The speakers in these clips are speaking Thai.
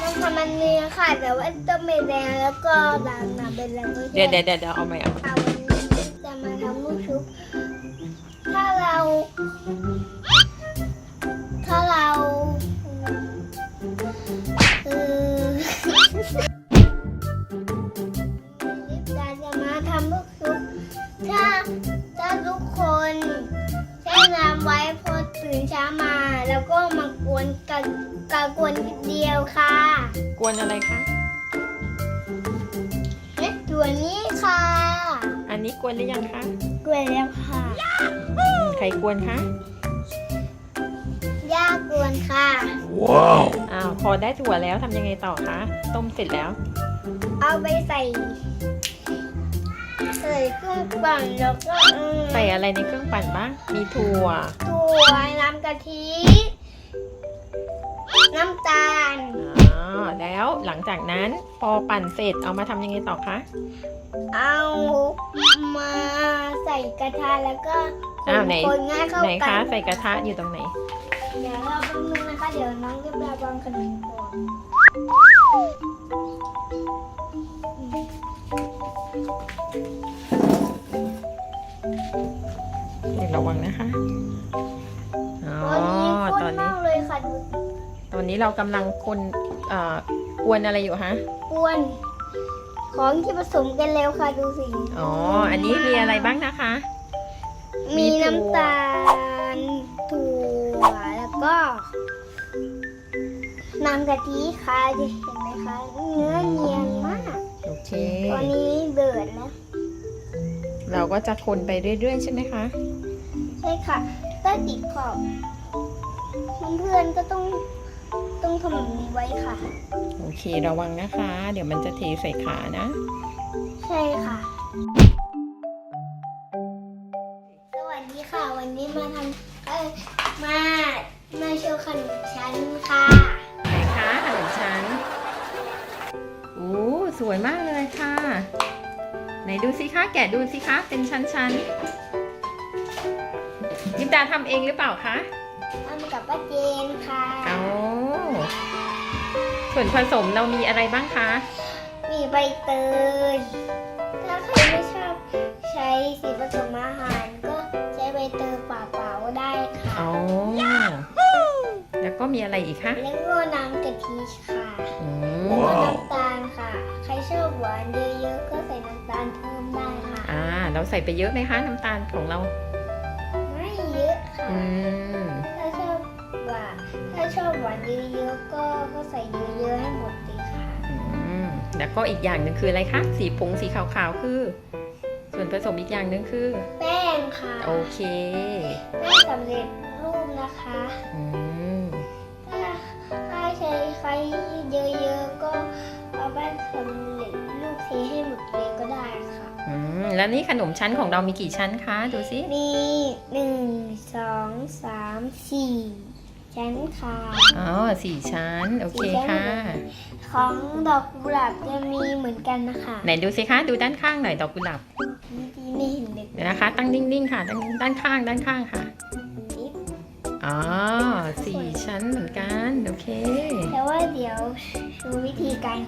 มันทำมันเนื้อค่ะแต่ว่าต้องเป็นแดงแล้วก็ดำนะเป็นแดงก็เดี๋ยวเดี๋ยวเดี๋ยวเดี๋ยวเอาใหม่เอาเอาวันนี้จะมาทำลูกชุบถ้าเรา ถ้าเราเออลิปดาจะมาทำลูกชุบถ้าถ้าทุกคนแช่น้ำไว้พอตื่นเช้ามา กะกวนทีเดียวค่ะ กวนอะไรคะเอ๊ะตัวนี้ค่ะ อันนี้กวนหรือยังคะกวนแล้วค่ะอืมใครกวนคะย่ากวนค่ะอ้าว พอได้ถั่วแล้วทำยังไงต่อคะ ต้มเสร็จแล้ว เอาไปใส่ ใส่เครื่องปั่นแล้วก็เออใส่อะไรในเครื่องปั่นบ้าง มีถั่ว ถั่วน้ำกะทิ น้ำตาลอ๋อแล้วหลังจากนั้นพอปั่นเสร็จเอามาทำยังไงต่อคะเอามาใส่กระทะแล้วก็คอ้าวไหนนๆง่ายเข้าไหนกัคะนใส่กระทะอยู่ตรงไหน เดี๋ยวเราแป๊บนึงนะคะเดี๋ยวน้องจะระวังขนมก่อนเดี๋ยวระวังนะคะ อ๋อ ตอนนี้ข้นตอนนี้ มากเลยค่ะดู ตอนนี้เรากำลังคนเอ่อกวนอะไรอยู่ฮะกวน ของที่ผสมกันเร็วค่ะดูสิ อ๋อ อันนี้มีอะไรบ้างนะคะ มีมีถั่วน้ำตาลถั่วแล้วก็น้ำกะทิค่ะจะเห็นไหมคะเนื้อเนียนมากโอเคตอนนี้เดือดแล้ว เราก็จะคนไปเรื่อยๆใช่ไหมคะ ใช่ค่ะถ้าติดขอบเพื่อนๆก็ต้อง ต้องทำแบบนี้ไว้ค่ะ โอเคระวังนะคะ เดี๋ยวมันจะเทใส่ขานะ ใช่ค่ะ สวัสดีค่ะ วันนี้มาทำเอ้ยมามาโชว์ขนมชั้นค่ะไหนคะขนมชั้นโอ้สวยมากเลยค่ะ ไหนดูสิคะ แกะดูสิคะ เป็นชั้นๆลิปดาทำเองหรือเปล่าคะ ทำกับป้าเจนค่ะเอา ส่วนผสมเรามีอะไรบ้างคะ มีใบเตย ถ้าใครไม่ชอบใช้สีผสมอาหารก็ใช้ใบเตยเปล่าๆได้ค่ะอ๋อแล้วก็มีอะไรอีกคะแล้วก็น้ำกะทิค่ะอืแล้วก็มน้ำตาลค่ะ ใครชอบหวานเยอะๆก็ใส่น้ำตาลเพิ่มได้ค่ะ อ่า เราใส่ไปเยอะไหมคะน้ำตาลของเรา ไม่เยอะค่ะ ถ้าชอบหวานเยอะๆก็ก็ใส่เยอะๆให้หมดเลยค่ะอืมแล้วก็อีกอย่างหนึ่งคืออะไรคะ สีผงสีขาวๆคือ ส่วนผสมอีกอย่างหนึ่งคือ แป้งค่ะโอเคแป้งสำเร็จรูปนะคะอืมถ้าถ้าใช้ไฟเยอะๆก็เอาแป้งสำเร็จรูปเทให้หมดเลยก็ได้ค่ะ อืมแล้วนี่ขนมชั้นของเรามีกี่ชั้นคะ ดูสิ มีหนึ่งสองสามสี่ ชั้นค่ะอ๋อสี่ชั้น โอเคสี่ชั้นค่ะ ของดอกกุหลาบจะมีเหมือนกันนะคะไหนดูสิคะ ดูด้านข้างหน่อยดอกกุหลาบนี่ไม่เห็นเด็กเดี๋ยวนะคะ ตั้งนิ่งๆค่ะด้านด้านข้างด้านข้างค่ะจิ๊บอ๋อสี่ชั้นเหมือนกัน โอเค แต่ว่าเดี๋ยวดูวิธีการ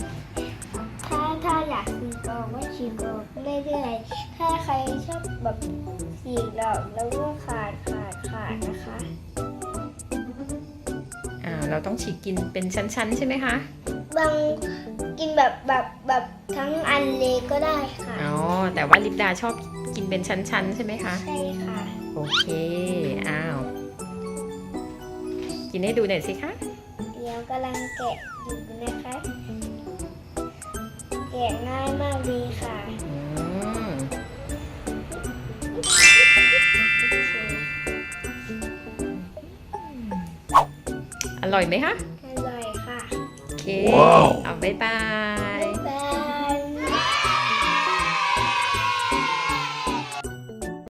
ถ้าถ้าอยากฉีกออกก็ฉีกออกเรื่อยๆถ้าใครชอบแบบฉีกดอกแล้วก็ขาดขาดขาดนะคะอ่า เราต้องฉีกกินเป็นชั้นๆ ใช่ไหมคะ บางกินแบบแบบแบบทั้งอันเลยก็ได้ค่ะ อ๋อ แต่ว่าลิปดาชอบกินเป็นชั้นๆ ใช่ไหมคะ ใช่ค่ะ โอเค อ้าว กินให้ดูหน่อยสิคะ เดี๋ยวกำลังแกะอยู่นะคะ แกะง่ายมากเลยค่ะ ร่อยไหมคะ อร่อยค่ะ โอเคเอาบ๊ายบาย